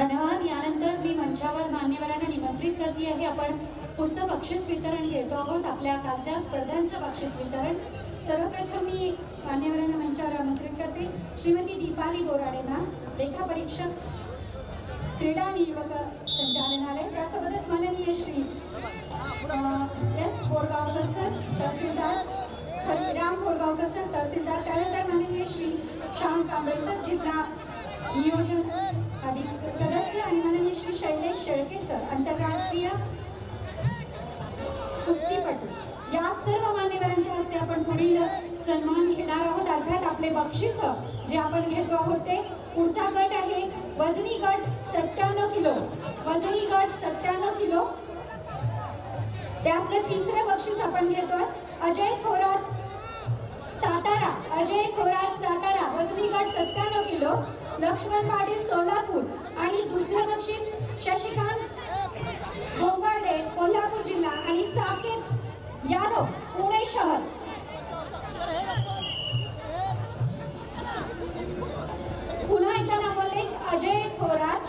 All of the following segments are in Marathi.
धन्यवाद. यानंतर मी मंचावर मान्यवरांना निमंत्रित करते आहे. आपण पुढचं बक्षीस वितरण घेतो आहोत. आपल्या कालच्या स्पर्धांचं बक्षीस वितरण सर्वप्रथम मी मान्यवरांना मंचावर आमंत्रित करते. श्रीमती दीपाली बोराडे मॅम लेखा परीक्षक क्रीडा आणि युवक संचालनालय. त्यासोबतच माननीय श्री एस बोरगावकर सर तहसीलदार सॉरी राम बोरगावकर सर तहसीलदार. त्यानंतर माननीय श्री श्याम कांबळे सर जिल्हा नियोजन अधिक सदस्य आणि माननीय श्री शैलेश शेळके सर आंतरराष्ट्रीय कुस्तीपटू या सर्व मान्यवरांच्या हस्ते आपण पुढील सन्मान घेणार आहोत. अर्थात आपले बक्षीस जे आपण घेतो आहोत ते पुढचा गट आहे. वजनी गट सत्त्याण्णव किलो. वजनी गट सत्त्याण्णव किलो. त्यातलं तिसरं बक्षीस आपण घेतोय. अजय थोरात सातारा. अजय थोरात सातारा. वजनी गट सत्त्याण्णव किलो. लक्ष्मण पाटील सोलापूर आणि दुसरं बक्षीस शशिकांत गोगाडे कोल्हापूर जिल्हा आणि साकेत यादव पुणे शहर. पुन्हा एकदा नावले अजय थोरात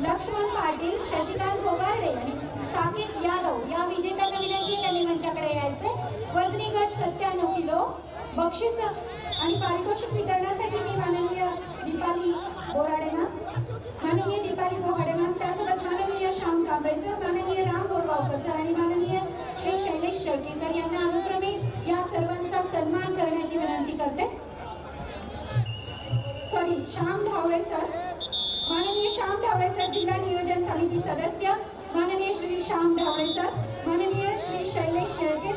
लक्ष्मण पाटील शशिकांत गोगाडे आणि साकेत यादव. या विजेत्यांना विनंती त्यांनी मंचाकडे यायचे. वजनी गट सत्त्याण्णव किलो बक्षीस आणि पारितोषिक वितरणासाठी मी माननीय दीपाली बोराडे माननीय दीपाली बोहाडे त्यासोबत माननीय श्याम कांबळे सर माननीय राम बोरगावकर सर आणि माननीय श्री शैलेश शेळके सर यांना अनुक्रमे या सर्वांचा सन्मान करण्याची विनंती करते. Sorry Shyam Dhawale sir. माननीय श्याम ढावळे सर जिल्हा नियोजन समिती सदस्य. माननीय श्री श्याम ढावळे सर.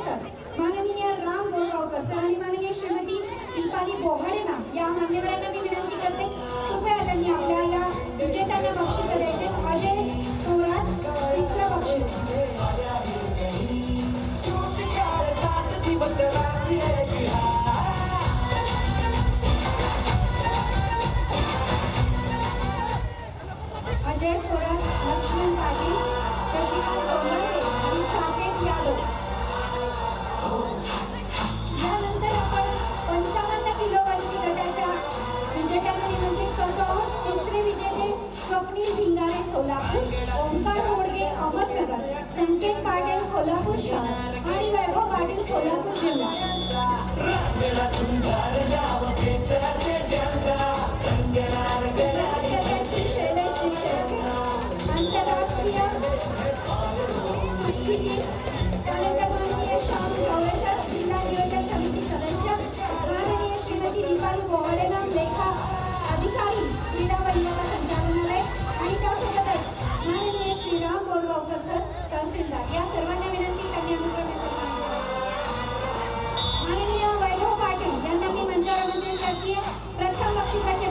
सर माननीय राम गोगावकर सर आणि माननीय श्रीमती दीपाली बोहाडे मॅम या मान्यवरांना मी विनंती करते कृपया त्यांनी आपल्या या विजेत्यांना बक्षीस द्यायचे. अजय थोरात तिसरं बक्षीस. कोल्हापूर आणि वैभव पाटील सोलापूर जिल्हा या सर्वांना विनंती त्यांनी अनुक्रमे माननीय वैभव पाटील यांना मी मंचावर प्रथम बक्षिसाचे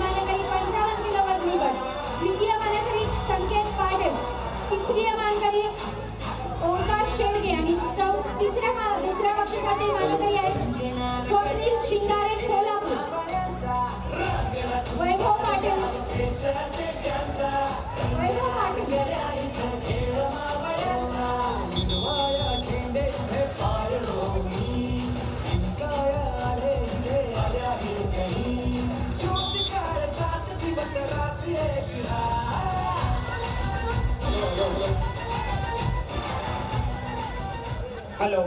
हॅलो.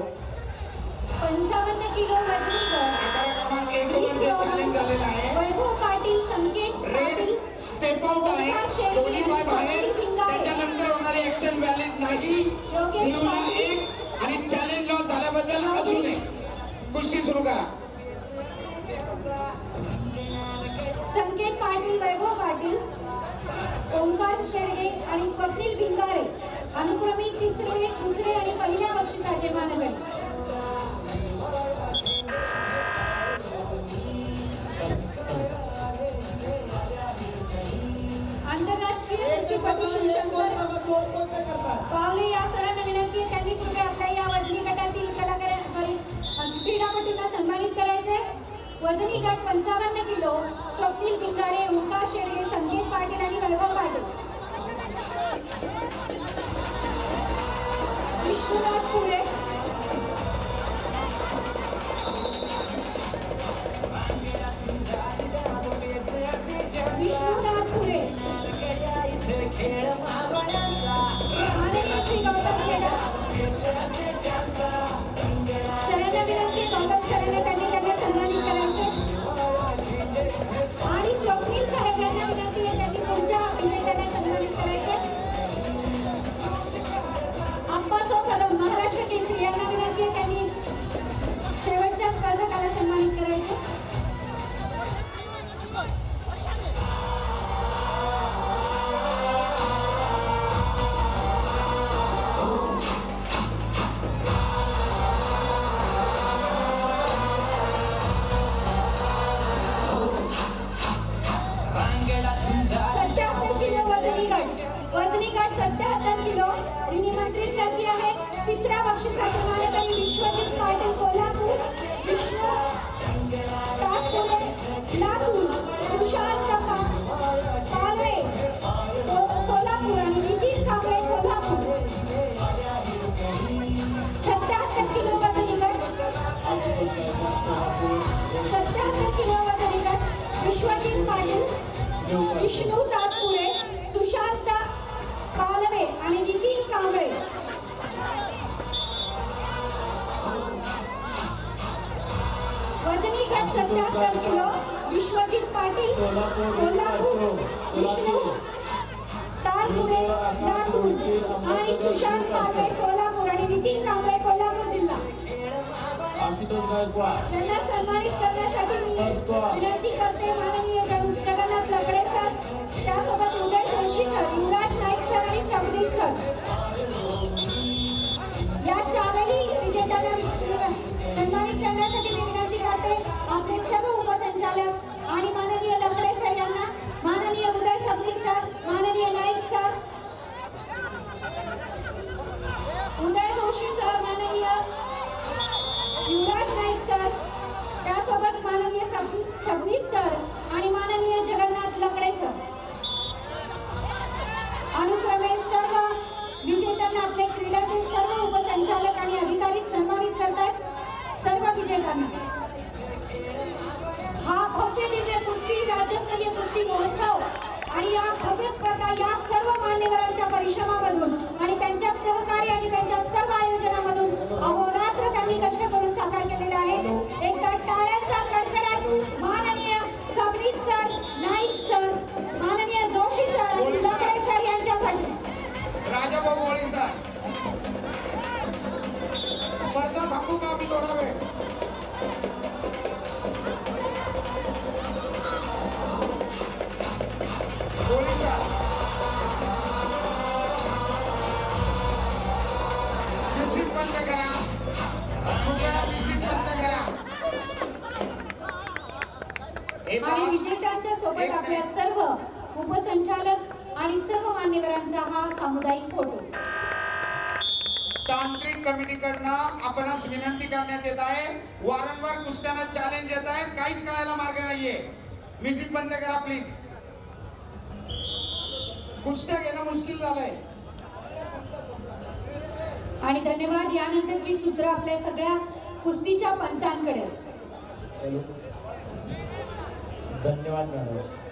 पंचावन्न किलो वजनी क्रमांक एक गट वर जे चॅलेंज झालेलं आहे. Vaibhav Patil Sanket Patil raid step out आहे. ओंकार शेळके दोन्ही पाय आणि बाहेर. स्वप्नील भिंगारे. त्याच्यानंतर होणारी ऍक्शन व्हॅलिड नाही. योगेश निवडून पाटील. एक. आणि चॅलेंज लॉस झाल्याबद्दल एक. कुस्ती सुरू करा. संकेत पाटील वैभव पाटील ओंकार शेळगे आणि स्वप्नील भिंगारे अनुक्रमित तिसरे दुसरे वजनी गटातील कलाकार सॉरी क्रीडापटूंना सन्मानित करायचे वजनी गट पंचावन्न किलो स्वप्नील भिंगारे ओंकार शेडगे संकेत पाटील आणि वैभव पाटील विष्णुनाथ पुरे किलो विश्वजित पाटील कोल्हापूर विष्णू तारपुरे लातूर आणि सुशांत कांबळे सोलापूर आणि नितीन कांबळे कोल्हापूर जिल्हा. त्यांना सन्मानित करण्यासाठी मी विनंती करते. माननीय जग- जगन्नाथ लकडे सर त्यासोबत आणि. विजेत्यांच्या सोबत आपल्या सर्व उपसंचालक आणि सर्व मान्यवरांचा हा सामुदायिक फोटो. तांत्रिक कमिटीकडनं आपणास विनंती करण्यात येत आहे. वारंवार कुस्त्यांना चॅलेंज येत आहे काहीच कळायला मार्ग नाहीये. म्युझिक बंद करा प्लीज कुस्त्या घेणं मुश्किल झालंय. आणि धन्यवाद. यानंतरची सूत्र आपल्या सगळ्या कुस्तीच्या पंचांकडे. धन्यवाद मॅडम.